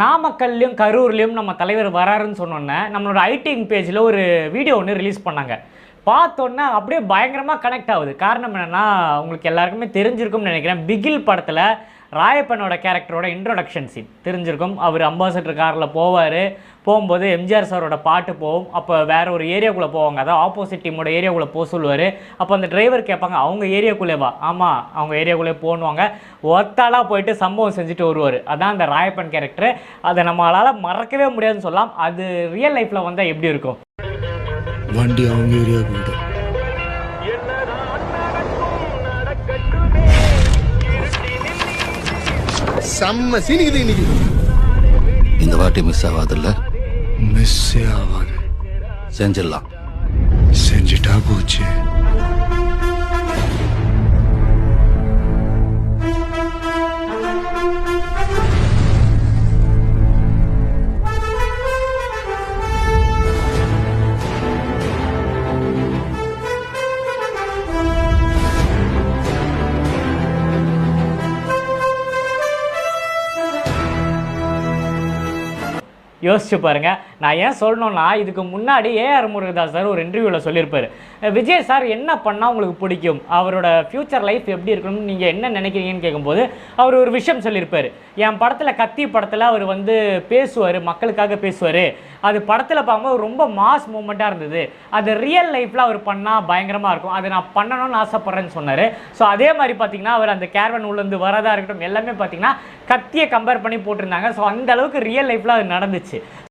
நாமக்கல்லையும் கரூர்லேயும் நம்ம தலைவர் வராருன்னு சொன்னோன்னே நம்மளோட ஐடிங் பேஜில் ஒரு வீடியோ ஒன்று ரிலீஸ் பண்ணாங்க. பார்த்தோன்னே அப்படியே பயங்கரமாக கனெக்ட் ஆகுது. காரணம் என்னென்னா உங்களுக்கு எல்லாருக்குமே தெரிஞ்சிருக்கும்னு நினைக்கிறேன். பிகில் படத்தில் ராயப்பனோட கேரக்டரோட இன்ட்ரொடக்ஷன் சீன் தெரிஞ்சிருக்கும். அவர் அம்பாசடர் காரில் போவார். போகும்போது எம்ஜிஆர் சாரோட பாட்டு போகும். அப்போ வேறு ஒரு ஏரியாக்குள்ளே போவாங்க. அதாவது ஆப்போசிட் டீமோட ஏரியாக்குள்ளே போக சொல்லுவார். அப்போ அந்த டிரைவர் கேட்பாங்க அவங்க ஏரியாக்குள்ளே வா. ஆமாம் அவங்க ஏரியாக்குள்ளே போகணுவாங்க ஒத்தாலாக போயிட்டு சம்பவம் செஞ்சுட்டு வருவார். அதான் அந்த ராயப்பன் கேரக்டர் அதை நம்மளால் மறக்கவே முடியாதுன்னு சொல்லலாம். அது ரியல் லைஃப்பில் வந்தால் எப்படி இருக்கும்? வண்டி அவங்க ஏரியாவுக்கு செம்ம சீனிக்குது இன்னைக்கு. இந்த வாட்டி மிஸ் ஆகாதுல்ல? மிஸ்ஸே ஆகாது. செஞ்சிடலாம். செஞ்சுட்டா போச்சு. யோசிச்சு பாருங்க. நான் ஏன் சொல்லணும்னா இதுக்கு முன்னாடி ஏஆர் முருகதாஸ் சார் ஒரு இன்டர்வியூவில் சொல்லியிருப்பார். விஜய் சார் என்ன பண்ணால் உங்களுக்கு பிடிக்கும்? அவரோட ஃப்யூச்சர் லைஃப் எப்படி இருக்கணும்னு நீங்கள் என்ன நினைக்கிறீங்கன்னு கேட்கும்போது அவர் ஒரு விஷயம் சொல்லியிருப்பார். என் படத்தில் கத்தி படத்தில் அவர் வந்து பேசுவார் மக்களுக்காக பேசுவார். அது படத்தில் பார்க்கும்போது ரொம்ப மாஸ் மூமெண்ட்டாக இருந்தது. அது ரியல் லைஃப்பில் அவர் பண்ணால் பயங்கரமாக இருக்கும். அதை நான் பண்ணணும்னு ஆசைப்பட்றேன்னு சொன்னார். ஸோ அதே மாதிரி பார்த்தீங்கன்னா அவர் அந்த கேர்வன் உள்ளேருந்து வரதாக இருக்கட்டும் எல்லாமே பார்த்தீங்கன்னா கத்தியை கம்பேர் பண்ணி போட்டிருந்தாங்க. ஸோ அந்த அளவுக்கு ரியல் லைஃப்பில் அது நடந்துச்சு. আছে